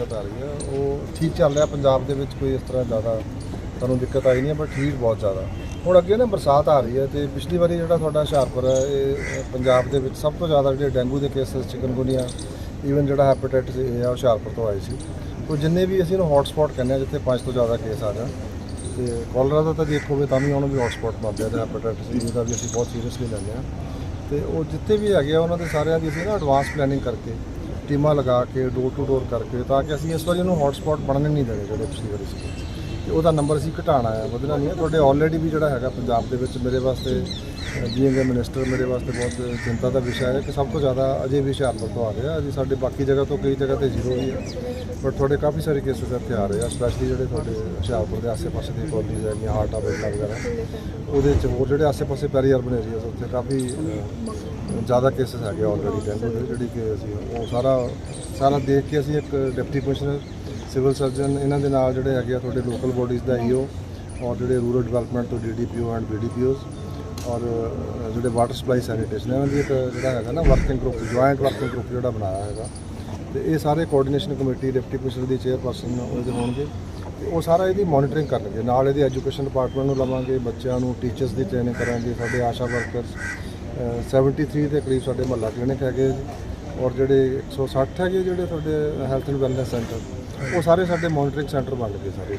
ਦਿੱਕਤ ਆ ਰਹੀ ਹੈ ਉਹ ਠੀਕ ਚੱਲ ਰਿਹਾ, ਪੰਜਾਬ ਦੇ ਵਿੱਚ ਕੋਈ ਇਸ ਤਰ੍ਹਾਂ ਜ਼ਿਆਦਾ ਤੁਹਾਨੂੰ ਦਿੱਕਤ ਆਈ ਨਹੀਂ ਹੈ ਪਰ ਠੀਕ ਬਹੁਤ ਜ਼ਿਆਦਾ। ਹੁਣ ਅੱਗੇ ਨਾ ਬਰਸਾਤ ਆ ਰਹੀ ਹੈ ਤੇ ਪਿਛਲੀ ਵਾਰੀ ਜਿਹੜਾ ਤੁਹਾਡਾ ਹੁਸ਼ਿਆਰਪੁਰ ਹੈ ਇਹ ਪੰਜਾਬ ਦੇ ਵਿੱਚ ਸਭ ਤੋਂ ਜ਼ਿਆਦਾ ਜਿਹੜੇ ਡੈਂਗੂ ਦੇ ਕੇਸਸ, ਚਿਕਨਗੁਨੀਆ ਈਵਨ ਜਿਹੜਾ ਹੈਪੇਟਾਈਟਸ ਇਹ ਆ ਹੁਸ਼ਿਆਰਪੁਰ ਤੋਂ ਆਏ ਸੀ। ਉਹ ਜਿੰਨੇ ਵੀ ਅਸੀਂ ਇਹਨੂੰ ਹੌਟ ਕਹਿੰਦੇ ਆ, ਜਿੱਥੇ ਪੰਜ ਤੋਂ ਜ਼ਿਆਦਾ ਕੇਸ ਆ ਜਾਣ। ਤੇ ਕੋਲਰਾ ਦਾ ਤਾਂ ਦੇਖੋਗੇ ਤਾਂ ਵੀ ਉਹਨੂੰ ਵੀ ਹੌਟ ਸਪੌਟ ਮੰਨਦੇ ਆ, ਤੇ ਹੈਪੇਟਾਈਟਸ ਈ ਦਾ ਵੀ ਅਸੀਂ ਬਹੁਤ ਸੀਰੀਅਸਲੀ ਲੈਂਦੇ ਆ। ਤੇ ਉਹ ਜਿੱਥੇ ਵੀ ਹੈਗੇ ਆ, ਉਹਨਾਂ ਦੇ ਸਾਰਿਆਂ ਦੀ ਅਸੀਂ ਨਾ ਐਡਵਾਂਸ ਪਲੈਨਿੰਗ ਕਰਕੇ ਟੀਮਾਂ ਲਗਾ ਕੇ ਡੋਰ ਟੂ ਡੋਰ ਕਰਕੇ ਤਾਂ ਕਿ ਅਸੀਂ ਇਸ ਵਾਰੀ ਉਹਨੂੰ ਹੌਟ ਬਣਨ ਨਹੀਂ ਦੇਣੇ ਜਿਹੜੇ ਪਿਛਲੀ ਵਾਰੀ ਸੀ। ਤੇ ਉਹਦਾ ਨੰਬਰ ਅਸੀਂ ਘਟਾਉਣਾ ਆ ਵਧਣਾ ਨਹੀਂ ਹੈ। ਤੁਹਾਡੇ ਆਲਰੇਡੀ ਵੀ ਜਿਹੜਾ ਹੈਗਾ ਪੰਜਾਬ ਦੇ ਵਿੱਚ ਮੇਰੇ ਵਾਸਤੇ ਬੀਇੰਗ ਅ ਮਿਨਿਸਟਰ ਮੇਰੇ ਵਾਸਤੇ ਬਹੁਤ ਚਿੰਤਾ ਦਾ ਵਿਸ਼ਾ ਹੈ ਕਿ ਸਭ ਤੋਂ ਜ਼ਿਆਦਾ ਅਜੇ ਵੀ ਹੁਸ਼ਿਆਰਪੁਰ ਤੋਂ ਆ ਰਿਹਾ। ਅਜੇ ਸਾਡੇ ਬਾਕੀ ਜਗ੍ਹਾ ਤੋਂ ਕਈ ਜਗ੍ਹਾ ਤੇ ਜ਼ੀਰੋ ਵੀ ਹੈ। ਬਟ ਤੁਹਾਡੇ ਕਾਫੀ ਸਾਰੇ ਕੇਸਿਸ ਇੱਥੇ ਆ ਰਹੇ ਆ ਸਪੈਸ਼ਲੀ ਜਿਹੜੇ ਤੁਹਾਡੇ ਹੁਸ਼ਿਆਰਪੁਰ ਦੇ ਆਸ-ਪਾਸੇ ਦੇ ਕਾਲਜੀਜ਼ ਹੈਗੀਆਂ ਹਾਰਟ ਆ ਵਗੈਰਾ, ਉਹਦੇ ਚ ਹੋਰ ਜਿਹੜੇ ਆਸ-ਪਾਸੇ ਪੈਰੀ ਅਰਬਨ ਏਰੀਆਜ਼ ਉੱਥੇ ਕਾਫੀ ਜ਼ਿਆਦਾ ਕੇਸਿਸ ਹੈਗੇ ਆਲਰੇਡੀ ਡੈਂਗੂ ਦੇ, ਜਿਹੜੀ ਕਿ ਅਸੀਂ ਉਹ ਸਾਰਾ ਸਾਰਾ ਦੇਖ ਕੇ ਅਸੀਂ ਇੱਕ ਡਿਪਟੀ ਕਮਿਸ਼ਨਰ ਸਿਵਲ ਸਰਜਨ ਇਹਨਾਂ ਦੇ ਨਾਲ ਜਿਹੜੇ ਹੈਗੇ ਆ ਤੁਹਾਡੇ ਲੋਕਲ ਬੋਡੀਜ਼ ਦਾ ਈਓ ਔਰ ਜਿਹੜੇ ਰੂਰਲ ਡਿਵੈਲਪਮੈਂਟ ਤੋਂ ਡੀਡੀਪੀਓ ਐਂਡ ਬੀਡੀਪੀਓਜ਼ ਔਰ ਜਿਹੜੇ ਵਾਟਰ ਸਪਲਾਈ ਸੈਨੀਟੇਸ਼ਨ ਇਹਨਾਂ ਦੀ ਇੱਕ ਜਿਹੜਾ ਹੈਗਾ ਨਾ working group joint working group ਜਿਹੜਾ ਬਣਾਇਆ ਹੈਗਾ। ਤੇ ਇਹ ਸਾਰੇ ਕੋਆਰਡੀਨੇਸ਼ਨ ਕਮੇਟੀ ਡਿਪਟੀ ਕਮਿਸ਼ਨਰ ਦੀ ਚੇਅਰਪਰਸਨ ਉਹਦੇ ਹੋਣਗੇ ਤੇ ਉਹ ਸਾਰਾ ਇਹਦੀ ਮੋਨੀਟਰਿੰਗ ਕਰਨਗੇ। ਨਾਲ ਇਹਦੇ ਐਜੂਕੇਸ਼ਨ ਡਿਪਾਰਟਮੈਂਟ ਨੂੰ ਲਵਾਂਗੇ, ਬੱਚਿਆਂ ਨੂੰ ਟੀਚਰਸ ਦੀ ਟ੍ਰੇਨਿੰਗ ਕਰਾਂਗੇ, ਸਾਡੇ ਆਸ਼ਾ ਵਰਕਰਸ 73 ਦੇ ਕਰੀਬ ਸਾਡੇ ਮਹੱਲਾ ਕਲੀਨਿਕ ਹੈਗੇ ਔਰ ਜਿਹੜੇ 160 ਹੈਗੇ ਜਿਹੜੇ ਤੁਹਾਡੇ ਹੈਲਥ ਐਂਡ ਵੈਲਨੈਸ ਸੈਂਟਰ ਉਹ ਸਾਰੇ ਸਾਡੇ ਮੋਨੀਟਰਿੰਗ ਸੈਂਟਰ ਬਣ ਗਏ ਸਾਰੇ।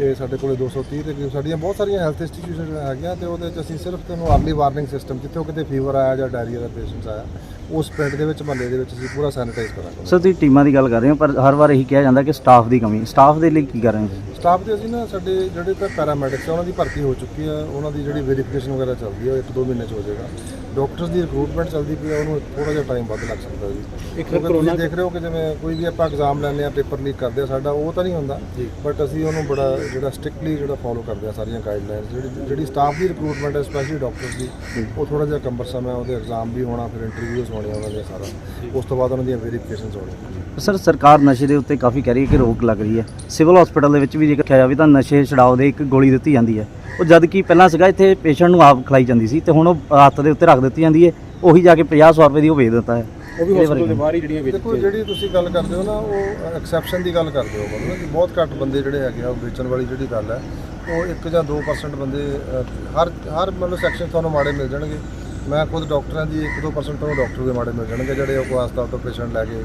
ਇਹ ਸਾਡੇ ਕੋਲੇ 230 ਦੇ ਕਰੀਬ ਸਾਡੀਆਂ ਬਹੁਤ ਸਾਰੀਆਂ ਹੈਲਥ ਇੰਸਟੀਟਿਊਸ਼ਨ ਹੈਗੀਆਂ ਤੇ ਉਹਦੇ 'ਚ ਅਸੀਂ ਸਿਰਫ ਤੁਹਾਨੂੰ ਅਰਲੀ ਵਾਰਨਿੰਗ ਸਿਸਟਮ ਜਿੱਥੇ ਕਿਤੇ ਫੀਵਰ ਆਇਆ ਜਾਂ ਡਾਇਰੀਆ ਦਾ ਪੇਸ਼ੈਂਟਸ ਆਇਆ ਉਸ ਪਿੰਡ ਦੇ ਵਿੱਚ ਮਹੱਲੇ ਦੇ ਵਿੱਚ ਅਸੀਂ ਪੂਰਾ ਸੈਨੀਟਾਈਜ਼ ਕਰਾਂਗੇ ਸਰ ਤੁਸੀਂ ਟੀਮਾਂ ਦੀ ਗੱਲ ਕਰ ਰਹੇ ਹੋ ਪਰ ਹਰ ਵਾਰ ਇਹੀ ਕਿਹਾ ਜਾਂਦਾ ਕਿ ਸਟਾਫ ਦੀ ਕਮੀ ਸਟਾਫ ਦੇ ਲਈ ਕੀ ਕਰ ਰਹੇ ਹੋ? ਸਟਾਫ ਦੇ ਅਸੀਂ ਨਾ ਸਾਡੇ ਜਿਹੜੇ ਤਾਂ ਪੈਰਾਮੈਡਿਕਸ ਉਹਨਾਂ ਦੀ ਭਰਤੀ ਹੋ ਚੁੱਕੀ ਆ ਉਹਨਾਂ ਦੀ ਜਿਹੜੀ ਵੈਰੀਫਿਕੇਸ਼ਨ ਵਗੈਰਾ ਚੱਲਦੀ ਆ ਉਹ ਇੱਕ ਦੋ ਮਹੀਨੇ ਚ ਹੋ ਜਾਏਗਾ ਡਾਕਟਰਸ ਦੀ ਰਿਕਰੂਟਮੈਂਟ ਚੱਲਦੀ ਪਈ ਆ ਉਹਨੂੰ ਥੋੜਾ ਜਿਹਾ ਟਾਈਮ ਵੱਧ ਲੱਗ ਸਕਦਾ ਜੀ। ਇੱਕ ਤੁਸੀਂ ਦੇਖ ਰਹੇ ਹੋ ਕਿ ਜਿਵੇਂ ਕੋਈ ਵੀ ਆਪਾਂ ਐਗਜ਼ਾਮ ਲੈਂਦੇ ਆ ਪੇਪਰ ਲੀਕ ਕਰਦੇ ਆ ਸਾਡਾ ਉਹ ਤਾਂ ਨਹੀਂ ਹੁੰਦਾ। ਬਟ ਅਸੀਂ ਉਹਨੂੰ ਬੜਾ ਜਿਹੜਾ ਸਟ੍ਰਿਕਟਲੀ ਜਿਹੜਾ ਫੋਲੋ ਕਰਦੇ ਆ ਸਾਰੀਆਂ ਗਾਈਡਲਾਈਨਸ ਜਿਹੜੀ ਜਿਹੜੀ ਸਟਾਫ ਦੀ ਰਿਕਰੂਟਮੈਂਟ ਹੈ ਸਪੈਸ਼ਲੀ ਡਾਕਟਰਸ ਦੀ ਉਹ ਥੋੜਾ ਜਿਹਾ ਕੰਬਰਸਮ ਹੈ ਉਹਦੇ ਐਗਜ਼ਾਮ ਵੀ ਹੋਣਾ ਫਿਰ ਇੰਟਰਵਿਊਜ਼ ਹੋਣੀਆਂ ਉਹਨਾਂ ਦੀਆਂ ਸਾਰਾ। ਉਸ ਤੋਂ ਬਾਅਦ ਉਹਨਾਂ ਦੀਆਂ ਵੈਰੀਫਿਕੇਸ਼ਨਸ ਹੋਣੀਆਂ। ਸਰ ਸਰਕਾਰ ਨਸ਼ੇ ਦੇ ਉੱਤੇ ਕਾਫੀ ਕਹਿ ਰਹੀ ਹੈ ਕਿ ਰੋਕ ਲੱਗ ਰਹੀ ਹੈ। ਸਿਵਲ ਹਸਪੀਟਲ ਦੇ ਵਿੱਚ ਵੀ ਜੇਕਰ ਕਿਹਾ ਜਾਵੇ ਤਾਂ ਨਸ਼ੇ ਛਡਾਓ ਦੇ ਇੱਕ ਗੋਲੀ ਦਿੱਤੀ ਜਾਂਦੀ ਹੈ। ਉਹ ਜਦ ਕਿ ਪਹਿਲਾਂ ਸੀਗਾ ਇੱਥੇ ਪੇਸ਼ੈਂਟ ਨੂੰ ਆਪ ਖਿਲਾਈ ਜਾਂਦੀ ਸੀ ਤੇ ਹੁਣ ਉਹ ਹੱਥ ਦੇ ਉੱਤੇ ਰੱਖ ਦਿੱਤੀ ਜਾਂਦੀ ਹੈ ਉਹੀ ਜਾ ਕੇ 50 ਰੁਪਏ ਦੀ ਉਹ ਵੇਚ ਦਿੰਦਾ ਹੈ। ਉਹ ਵੀ ਇਹਦੇ ਬਾਰੇ ਹਸਪਤਾਲ ਦੇ ਬਾਹਰ ਹੀ ਜਿਹੜੀਆਂ ਦੇਖੋ ਜਿਹੜੀ ਤੁਸੀਂ ਗੱਲ ਕਰਦੇ ਹੋ ਨਾ ਉਹ ਐਕਸੈਪਸ਼ਨ ਦੀ ਗੱਲ ਕਰਦੇ ਹੋ ਮਤਲਬ ਕਿ ਬਹੁਤ ਘੱਟ ਬੰਦੇ ਜਿਹੜੇ ਹੈਗੇ ਆ ਉਹ ਵੇਚਣ ਵਾਲੀ ਜਿਹੜੀ ਗੱਲ ਹੈ ਉਹ 1 ਜਾਂ 2% ਬੰਦੇ ਅਹ, ਹਰ ਹਰ ਮਤਲਬ ਸੈਕਸ਼ਨ ਤੁਹਾਨੂੰ ਮਾੜੇ ਮਿਲ ਜਾਣਗੇ। ਮੈਂ ਖੁਦ ਡਾਕਟਰਾਂ ਦੀ 1-2% ਤੁਹਾਨੂੰ ਡਾਕਟਰ ਦੇ ਮਾੜੇ ਮਿਲ ਜਾਣਗੇ ਜਿਹੜੇ ਉਹ ਕੋਈ ਹਸਪਤਾਲ ਤੋਂ ਪੇਸ਼ੈਂਟ ਲੈ ਕੇ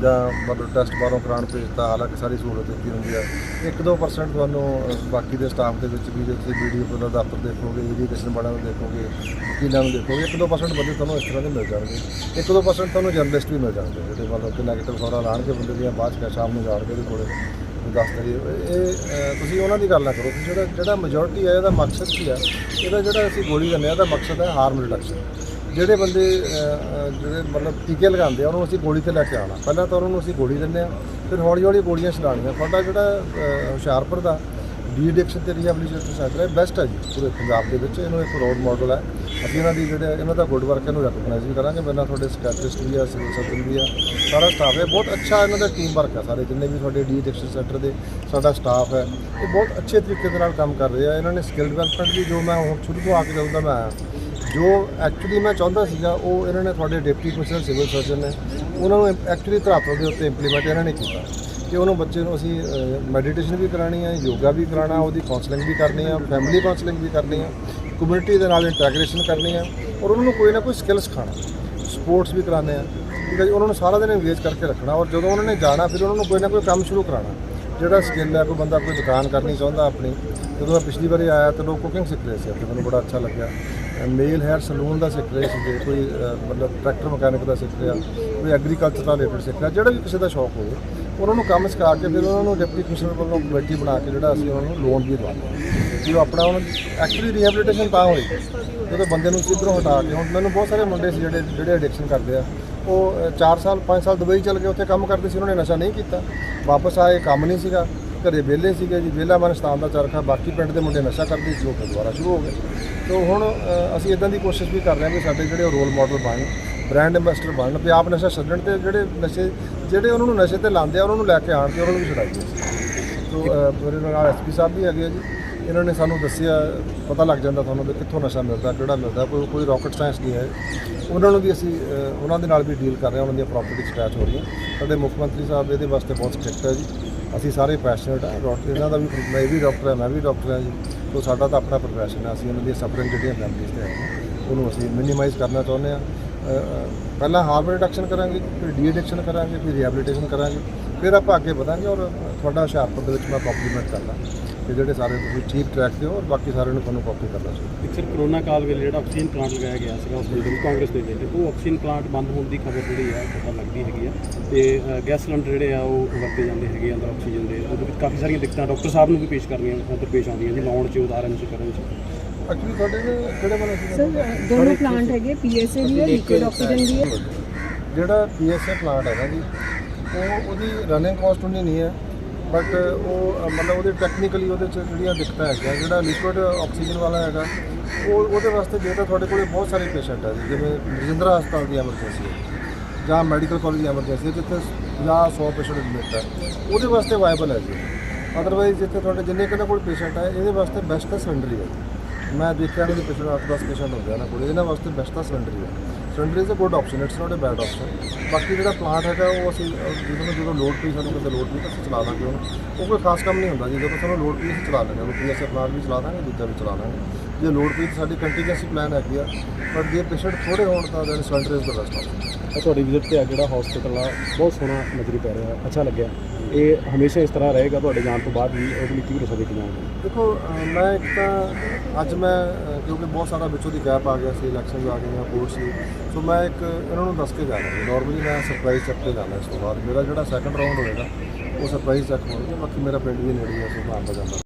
ਜਾਂ ਮਤਲਬ ਟੈਸਟ ਬਾਹਰੋਂ ਕਰਾਉਣ ਭੇਜਤਾ ਹਾਲਾਂਕਿ ਸਾਰੀ ਸਹੂਲਤ ਦਿੱਤੀ ਹੁੰਦੀ ਹੈ 1-2% ਤੁਹਾਨੂੰ ਬਾਕੀ ਦੇ ਸਟਾਫ ਦੇ ਵਿੱਚ ਵੀ ਜੇ ਤੁਸੀਂ ਵੀਡੀਓ ਦਾ ਦਫ਼ਤਰ ਦੇਖੋਗੇ ਇਰੀਗੇਸ਼ਨ ਵਾਲਿਆਂ ਨੂੰ ਦੇਖੋਗੇ, ਵਕੀਲਾਂ ਨੂੰ ਦੇਖੋਗੇ 1-2% ਬੰਦੇ ਤੁਹਾਨੂੰ ਇਸ ਤਰ੍ਹਾਂ ਦੇ ਮਿਲ ਜਾਣਗੇ। 1-2% ਤੁਹਾਨੂੰ ਜਰਨਲਿਸਟ ਵੀ ਮਿਲ ਜਾਣਗੇ, ਜਿਹੜੇ ਮਤਲਬ ਕਿ ਨੈਗੇਟਿਵ ਖਬਰਾਂ ਲਾਣਗੇ ਬੰਦੇ ਦੀਆਂ, ਬਾਅਦ 'ਚ ਸ਼ਾਮ ਨੂੰ ਜਾਣਗੇ ਉਹਦੇ ਕੋਲੇ ਦੱਸ ਕਰੀਏ ਇਹ ਤੁਸੀਂ ਉਹਨਾਂ ਦੀ ਗੱਲ ਨਾ ਕਰੋ ਕਿ ਜਿਹੜਾ ਜਿਹੜਾ ਮੈਜੋਰਟੀ ਹੈ ਇਹਦਾ ਮਕਸਦ ਕੀ ਹੈ ਇਹਦਾ ਜਿਹੜਾ ਅਸੀਂ ਗੋਲੀ ਦਿੰਦੇ ਆ, ਇਹਦਾ ਮਕਸਦ ਹੈ ਹਾਰਮ ਰਿਡਕਸ਼ਨ ਜਿਹੜੇ ਬੰਦੇ ਜਿਹੜੇ ਮਤਲਬ ਟੀਕੇ ਲਗਾਉਂਦੇ ਆ, ਉਹਨੂੰ ਅਸੀਂ ਗੋਲੀ ਤੇ ਲੈ ਕੇ ਆਉਣਾ। ਪਹਿਲਾਂ ਤਾਂ ਉਹਨਾਂ ਨੂੰ ਅਸੀਂ ਗੋਲੀ ਦਿੰਦੇ ਆ, ਫਿਰ ਹੌਲੀ ਹੌਲੀ ਗੋਲੀਆਂ ਛਡਾਉਣੀਆਂ। ਤੁਹਾਡਾ ਜਿਹੜਾ ਹੁਸ਼ਿਆਰਪੁਰ ਦਾ ਡੀ ਐਡਿਕਸ਼ਨ ਤੇ ਰੀਹੈਬਿਲਿਟੇਸ਼ਨ ਸੈਂਟਰ ਹੈ ਬੈਸਟ ਹੈ ਜੀ, ਪੂਰੇ ਪੰਜਾਬ ਦੇ ਵਿੱਚ। ਇਹਨੂੰ ਇੱਕ ਰੋਲ ਮਾਡਲ ਹੈ। ਅਸੀਂ ਇਹਨਾਂ ਦੀ ਜਿਹੜੇ, ਇਹਨਾਂ ਦਾ ਗੁੱਡ ਵਰਕ ਇਹਨੂੰ ਰੈਕਗਨਾਈਜ਼ ਵੀ ਕਰਾਂਗੇ। ਮੇਰੇ ਨਾਲ ਤੁਹਾਡੇ ਸਕਾਇਟਰਿਸਟ ਵੀ ਆ ਸਿਵਲ ਸਰਜਨ ਵੀ ਆ, ਸਾਰਾ ਸਟਾਫ ਹੈ। ਬਹੁਤ ਅੱਛਾ ਇਹਨਾਂ ਦਾ ਟੀਮ ਵਰਕ ਹੈ ਸਾਰੇ, ਜਿੰਨੇ ਵੀ ਤੁਹਾਡੇ ਡੀ ਐਡਿਕਸ਼ਨ ਸੈਂਟਰ ਦੇ ਸਾਡਾ ਸਟਾਫ ਹੈ। ਇਹ ਬਹੁਤ ਅੱਛੇ ਤਰੀਕੇ ਦੇ ਨਾਲ ਕੰਮ ਕਰ ਰਹੇ ਆ। ਇਹਨਾਂ ਨੇ ਸਕਿੱਲ ਡਿਵੈਲਪਮੈਂਟ ਵੀ ਜੋ ਮੈਂ ਹੁਣ ਸ਼ੁਰੂ ਤੋਂ ਆ ਕੇ ਜਦੋਂ ਦਾ ਮੈਂ ਆਇਆ ਜੋ ਐਕਚੁਅਲੀ ਮੈਂ ਚਾਹੁੰਦਾ ਸੀਗਾ, ਉਹ ਇਹਨਾਂ ਨੇ ਤੁਹਾਡੇ ਡਿਪਟੀ ਕਮਿਸ਼ਨਰ, ਸਿਵਲ ਸਰਜਨ ਨੇ, ਉਹਨਾਂ ਨੂੰ ਐਕਚੁਅਲੀ ਧਰਾਤਲ ਦੇ ਉੱਤੇ ਇੰਪਲੀਮੈਂਟ ਇਹਨਾਂ ਨੇ ਕੀਤਾ। ਕਿ ਉਹਨੂੰ ਬੱਚੇ ਨੂੰ ਅਸੀਂ ਮੈਡੀਟੇਸ਼ਨ ਵੀ ਕਰਾਣੀ ਹੈ ਯੋਗਾ ਵੀ ਕਰਾਣਾ ਉਹਦੀ ਕਾਉਂਸਲਿੰਗ ਵੀ ਕਰਨੀ ਹੈ ਫੈਮਿਲੀ ਕਾਉਂਸਲਿੰਗ ਵੀ ਕਰਨੀ ਹੈ ਕਮਿਊਨਿਟੀ ਦੇ ਨਾਲ ਇੰਟੈਗ੍ਰੇਸ਼ਨ ਕਰਨੀ ਹੈ ਔਰ ਉਹਨਾਂ ਨੂੰ ਕੋਈ ਨਾ ਕੋਈ ਸਕਿੱਲ ਸਿਖਾਉਣਾ। ਸਪੋਰਟਸ ਵੀ ਕਰਾਣੇ ਆ। ਠੀਕ ਹੈ ਜੀ, ਉਹਨਾਂ ਨੂੰ ਸਾਰਾ ਦਿਨ ਇੰਗੇਜ ਕਰਕੇ ਰੱਖਣਾ, ਔਰ ਜਦੋਂ ਉਹਨਾਂ ਨੇ ਜਾਣਾ, ਫਿਰ ਉਹਨਾਂ ਨੂੰ ਕੋਈ ਨਾ ਕੋਈ ਕੰਮ ਸ਼ੁਰੂ ਕਰਾਉਣਾ। ਜਿਹੜਾ ਸਕਿੱਲ ਹੈ, ਕੋਈ ਬੰਦਾ ਕੋਈ ਦੁਕਾਨ ਕਰਨੀ ਚਾਹੁੰਦਾ ਆਪਣੀ, ਜਦੋਂ ਮੈਂ ਪਿਛਲੀ ਵਾਰੀ ਆਇਆ, ਤਾਂ ਲੋਕ ਕੁਕਿੰਗ ਸਿੱਖ ਰਹੇ ਸੀ ਅਤੇ ਮੈਨੂੰ ਬੜਾ ਅੱਛਾ ਲੱਗਿਆ। ਮੇਲ ਹੈਅਰ ਸਲੂਨ ਦਾ ਸਿੱਖ ਰਹੇ ਸੀਗੇ, ਕੋਈ ਮਤਲਬ ਟਰੈਕਟਰ ਮਕੈਨਿਕ ਦਾ ਸਿੱਖ ਰਿਹਾ, ਕੋਈ ਐਗਰੀਕਲਚਰ ਦਾ ਰਿਲੇਟਡ ਸਿੱਖ ਰਿਹਾ, ਜਿਹੜਾ ਵੀ ਕਿਸੇ ਦਾ ਸ਼ੌਕ ਹੋਵੇ, ਉਹਨਾਂ ਨੂੰ ਕੰਮ ਸਿਖਾ ਕੇ ਫਿਰ ਉਹਨਾਂ ਨੂੰ ਡਿਪਟੀ ਕਮਿਸ਼ਨਰ ਵੱਲੋਂ ਕਮੇਟੀ ਬਣਾ ਕੇ ਜਿਹੜਾ ਅਸੀਂ ਉਹਨਾਂ ਨੂੰ ਲੋਨ ਵੀ ਦਵਾਉਂਦੇ ਹਾਂ ਕਿ ਉਹ ਆਪਣਾ ਉਹਨਾਂ ਐਕਚੁਅਲੀ ਰੀਹੈਬਿਲਿਟੇਸ਼ਨ ਤਾਂ ਹੋਈ, ਜਦੋਂ ਬੰਦੇ ਨੂੰ ਸਿੱਧਰੋਂ ਹਟਾ ਕੇ, ਹੁਣ ਮੈਨੂੰ ਬਹੁਤ ਸਾਰੇ ਮੁੰਡੇ ਸੀ ਜਿਹੜੇ ਜਿਹੜੇ ਐਡਿਕਸ਼ਨ ਕਰਦੇ ਆ। ਉਹ 4 ਸਾਲ 5 ਸਾਲ ਦੁਬਈ ਚਲ ਗਏ, ਉੱਥੇ ਕੰਮ ਕਰਦੇ ਸੀ, ਉਹਨਾਂ ਨੇ ਨਸ਼ਾ ਨਹੀਂ ਕੀਤਾ, ਵਾਪਸ ਆਏ, ਕੰਮ ਨਹੀਂ ਸੀਗਾ। ਘਰੇ ਵਿਹਲੇ ਸੀਗੇ ਜੀ ਵਿਹਲਾ ਮਨਸਤਾਨ ਦਾ ਚਰਖਾ ਬਾਕੀ ਪਿੰਡ ਦੇ ਮੁੰਡੇ ਨਸ਼ਾ ਕਰਦੇ ਸੀ ਉਹ ਫਿਰ ਦੁਬਾਰਾ ਸ਼ੁਰੂ ਹੋ ਗਏ। ਤੋਂ ਹੁਣ ਅ, ਅਸੀਂ ਇਦਾਂ ਦੀ ਕੋਸ਼ਿਸ਼ ਵੀ ਕਰ ਰਹੇ ਹਾਂ ਕਿ ਸਾਡੇ ਜਿਹੜੇ ਰੋਲ ਮਾਡਲ ਬਣਨ ਬ੍ਰਾਂਡ ਐਂਬੈਸਡਰ ਬਣਨ ਵੀ ਆਪ ਨਸ਼ਾ ਛੱਡਣ ਤੇ ਜਿਹੜੇ ਨਸ਼ੇ ਜਿਹੜੇ ਉਹਨਾਂ ਨੂੰ ਨਸ਼ੇ ਤੇ ਲਾਉਂਦੇ ਆ ਉਹਨਾਂ ਨੂੰ ਲੈ ਕੇ ਆਣ 'ਤੇ ਉਹਨਾਂ ਨੂੰ ਵੀ ਛਡਾਈਏ ਸੋ। ਅ, ਮੇਰੇ ਨਾਲ ਐਸਪੀ ਸਾਹਿਬ ਵੀ ਹੈਗੇ ਆ ਜੀ ਇਹਨਾਂ ਨੇ ਸਾਨੂੰ ਦੱਸਿਆ ਪਤਾ ਲੱਗ ਜਾਂਦਾ ਤੁਹਾਨੂੰ ਵੀ ਕਿੱਥੋਂ ਨਸ਼ਾ ਮਿਲਦਾ ਕਿਹੜਾ ਮਿਲਦਾ ਕੋਈ ਕੋਈ ਰਾਕਟ ਸਾਇੰਸ ਨਹੀਂ ਹੈ। ਉਹਨਾਂ ਨੂੰ ਵੀ ਅਸੀਂ ਅ, ਉਹਨਾਂ ਦੇ ਨਾਲ ਵੀ ਡੀਲ ਕਰ ਰਹੇ ਹਾਂ ਉਹਨਾਂ ਦੀਆਂ ਪ੍ਰਾਪਰਟੀ ਅਟੈਚ ਹੋ ਰਹੀਆਂ। ਸਾਡੇ ਮੁੱਖ ਮੰਤਰੀ ਸਾਹਿਬ ਇਹਦੇ ਵਾਸਤੇ ਬਹੁਤ ਸਟ੍ਰਿਕਟ ਹੈ ਜੀ। ਅਸੀਂ ਸਾਰੇ ਪੈਸ਼ਨਟ ਹਾਂ। ਡਾਕਟਰ ਇਹਨਾਂ ਦਾ ਵੀ ਮੈਂ ਵੀ ਡਾਕਟਰ ਹਾਂ, ਮੈਂ ਵੀ ਡਾਕਟਰ ਹਾਂ ਜੀ। ਸੋ ਸਾਡਾ ਤਾਂ ਆਪਣਾ ਪ੍ਰੋਫੈਸ਼ਨ ਹੈ। ਅਸੀਂ ਉਹਨਾਂ ਦੀਆਂ ਸਫਰਿੰਗ ਜਿਹੜੀਆਂ ਫੈਮਿਲੀਜ਼ ਤੇ ਹੈ ਉਹਨੂੰ ਅਸੀਂ ਮਿਨੀਮਾਈਜ਼ ਕਰਨਾ ਚਾਹੁੰਦੇ ਹਾਂ। ਪਹਿਲਾਂ ਹਾਰਮ ਰਿਡਕਸ਼ਨ ਕਰਾਂਗੇ, ਫਿਰ ਡੀ ਐਡਿਕਸ਼ਨ ਕਰਾਂਗੇ, ਫਿਰ ਰੀਹੈਬਿਲਿਟੇਸ਼ਨ ਕਰਾਂਗੇ। ਫਿਰ ਆਪਾਂ ਅੱਗੇ ਵਧਾਂਗੇ ਔਰ ਤੁਹਾਡਾ ਹੁਸ਼ਿਆਰਪੁਰ ਦੇ ਵਿੱਚ ਮੈਂ ਕੰਪਲੀਮੈਂਟ ਕਰਦਾ। ਕਿ ਜਿਹੜੇ ਸਾਰੇ ਤੁਸੀਂ ਠੀਕ ਟਰੈਕ ਤੇ ਹੋ ਔਰ ਬਾਕੀ ਸਾਰਿਆਂ ਨੂੰ ਤੁਹਾਨੂੰ ਕਾਪੀ ਕਰਨਾ ਚਾਹੀਦਾ। ਇੱਕ ਸਰ ਕਰੋਨਾ ਕਾਲ ਵੇਲੇ ਜਿਹੜਾ ਆਕਸੀਜਨ ਪਲਾਂਟ ਲਗਾਇਆ ਗਿਆ ਸੀਗਾ ਉਸ ਵੇਲੇ ਕਾਂਗਰਸ ਦੇ ਵੇਲੇ ਉਹ ਆਕਸੀਜਨ ਪਲਾਂਟ ਬੰਦ ਹੋਣ ਦੀ ਖਬਰ ਜਿਹੜੀ ਆ ਪਤਾ ਲੱਗਦੀ ਹੈਗੀ ਆ। ਤੇ ਗੈਸ ਸਿਲੰਡਰ ਜਿਹੜੇ ਆ ਉਹ ਵਰਤੇ ਜਾਂਦੇ ਹੈਗੇ ਆ ਅੰਦਰ ਆਕਸੀਜਨ ਦੇ। ਉਹਦੇ ਵਿੱਚ ਕਾਫੀ ਸਾਰੀਆਂ ਦਿੱਕਤਾਂ ਡਾਕਟਰ ਸਾਹਿਬ ਨੂੰ ਵੀ ਪੇਸ਼ ਕਰਨੀਆਂ ਅੰਦਰ ਪੇਸ਼ ਆਉਂਦੀਆਂ ਜੀ ਲਾਉਣ 'ਚ ਉਦਾਹਰਨ 'ਚ ਕਰਨ 'ਚ। ਐਕਚੁਅਲੀ ਤੁਹਾਡੇ ਨੇ ਕਿਹੜੇ ਬਣੇ ਸੀ ਸਰ ਦੋਨੋਂ ਪਲਾਂਟ ਹੈਗੇ ਪੀਐਸਏ ਵੀ ਹੈ ਲਿਕੁਇਡ ਆਕਸੀਜਨ ਵੀ ਹੈ। ਜਿਹੜਾ ਪੀਐਸਏ ਪਲਾਂਟ ਹੈ ਨਾ ਜੀ ਉਹ ਉਹਦੀ ਰਨਿੰਗ ਕਾਸਟ ਉਨੀ ਨਹੀਂ ਹੈ। ਬਟ ਉਹ ਮਤਲਬ ਉਹਦੇ ਟੈਕਨੀਕਲੀ ਉਹਦੇ ਚ ਜਿਹੜੀਆਂ ਦਿੱਕਤਾਂ ਹੈਗੀਆਂ ਜਿਹੜਾ ਲਿਕੁਇਡ ਆਕਸੀਜਨ ਵਾਲਾ ਹੈਗਾ ਉਹ ਉਹਦੇ ਵਾਸਤੇ ਜੇ ਤਾਂ ਤੁਹਾਡੇ ਕੋਲੇ ਬਹੁਤ ਸਾਰੇ ਪੇਸ਼ੈਂਟ ਹੈ ਜੀ, ਜਿਵੇਂ ਰਜਿੰਦਰਾ ਹਸਪਤਾਲ ਦੀ ਐਮਰਜੈਂਸੀ ਹੈ ਜਾਂ ਮੈਡੀਕਲ ਕਾਲਜ ਦੀ ਐਮਰਜੈਂਸੀ ਹੈ ਜਿੱਥੇ 50 100 ਪੇਸ਼ੈਂਟ ਐਡਮਿਟ ਹੈ ਉਹਦੇ ਵਾਸਤੇ ਵਾਇਬਲ ਹੈ ਜੀ ਅਦਰਵਾਈਜ਼ ਜਿੱਥੇ ਤੁਹਾਡੇ ਜਿੰਨੇ ਕਿਹਨਾਂ ਕੋਲ ਪੇਸ਼ੈਂਟ ਹੈ ਇਹਦੇ ਵਾਸਤੇ ਬੈਸਟ ਤਾਂ ਸਿਲੰਡਰ ਹੀ ਹੈ ਜੀ। ਮੈਂ ਦੇਖਿਆ ਕਿ ਪਿਛਲੇ 8-10 ਪੇਸ਼ੈਂਟ ਹੋ ਗਿਆ ਨਾ ਕੋਲ ਇਹਨਾਂ ਵਾਸਤੇ ਬੈਸਟ ਤਾਂ ਸਿਲੰਡਰ ਹੀ ਹੈ cylinder is a good option it's not a bad option ਬਾਕੀ ਜਿਹੜਾ ਪਲਾਂਟ ਹੈਗਾ ਉਹ ਅਸੀਂ ਅਹ, ਜਦੋਂ ਨੂੰ ਜਦੋਂ ਲੋਡ ਪਈ ਸਾਨੂੰ ਕਿਤੇ ਲੋਡ ਪਈ ਤਾਂ ਅਸੀਂ ਚਲਾ ਦਾਂਗੇ। ਉਹਨੂੰ ਉਹ ਕੋਈ ਖਾਸ ਕੰਮ ਨਹੀਂ ਹੁੰਦਾ ਜੀ। ਜਦੋਂ ਸਾਨੂੰ ਲੋਡ ਪਈ ਅਸੀਂ ਚਲਾ ਲੈਂਦੇ ਹਾਂ। ਉਹਨੂੰ ਪੀਐਸਏ ਪਲਾਂਟ ਵੀ ਚਲਾ ਦਾਂਗੇ ਦੂਜਾ ਵੀ ਚਲਾ ਦਾਂਗੇ। ਜੇ ਲੋਡ ਪਈ ਤਾਂ ਸਾਡੀ ਕੰਟੀਜੈਂਸੀ ਪਲਾਨ ਹੈਗੀ ਆ ਬਟ ਜੇ ਪੇਸ਼ੈਂਟ ਥੋੜੇ ਹੋਣ ਤਾਂ then cylinder is the best option ਤੁਹਾਡੀ ਵਿਜ਼ਿਟ ਤੇ ਆ ਜਿਹੜਾ ਹਸਪੀਟਲ ਆ ਬਹੁਤ ਸੋਹਣਾ ਨਜ਼ਰੀ ਪੈ ਰਿਹਾ ਅੱਛਾ ਲੱਗਿਆ। ਇਹ ਹਮੇਸ਼ਾ ਇਸ ਤਰ੍ਹਾਂ ਰਹੇਗਾ ਤੁਹਾਡੇ ਜਾਣ ਤੋਂ ਬਾਅਦ ਵੀ ਉਹਦੇ ਲਈ ਕੀ ਭਰੋਸਾ ਦੇ ਕੇ ਜਾਓਗੇ ਦੇਖੋ ਮੈਂ ਇੱਕ ਤਾਂ ਅੱਜ ਮੈਂ ਕਿਉਂਕਿ ਬਹੁਤ ਸਾਰਾ ਵਿੱਚੋਂ ਦੀ ਗੈਪ ਆ ਗਿਆ ਸੀ ਇਲੈਕਸ਼ਨ ਆ ਗਈਆਂ ਵੋਟ ਸੀ। ਸੋ ਮੈਂ ਇੱਕ ਇਹਨਾਂ ਨੂੰ ਦੱਸ ਕੇ ਜਾਣਾ ਨਾਰਮਲੀ ਮੈਂ ਸਰਪ੍ਰਾਈਜ਼ ਚੱਕ ਕੇ ਜਾਣਾ ਇਸ ਤੋਂ ਬਾਅਦ। ਮੇਰਾ ਜਿਹੜਾ ਸੈਕੰਡ ਰਾਊਂਡ ਹੋਏਗਾ ਉਹ ਸਰਪ੍ਰਾਈਜ਼ ਚੱਕ ਹੋਣਗੇ ਬਾਕੀ ਮੇਰਾ ਪਿੰਡ ਵੀ ਨੇੜੇ ਹੈ ਸੋ ਮੈਂ ਆਉਂਦਾ ਜਾਂਦਾ।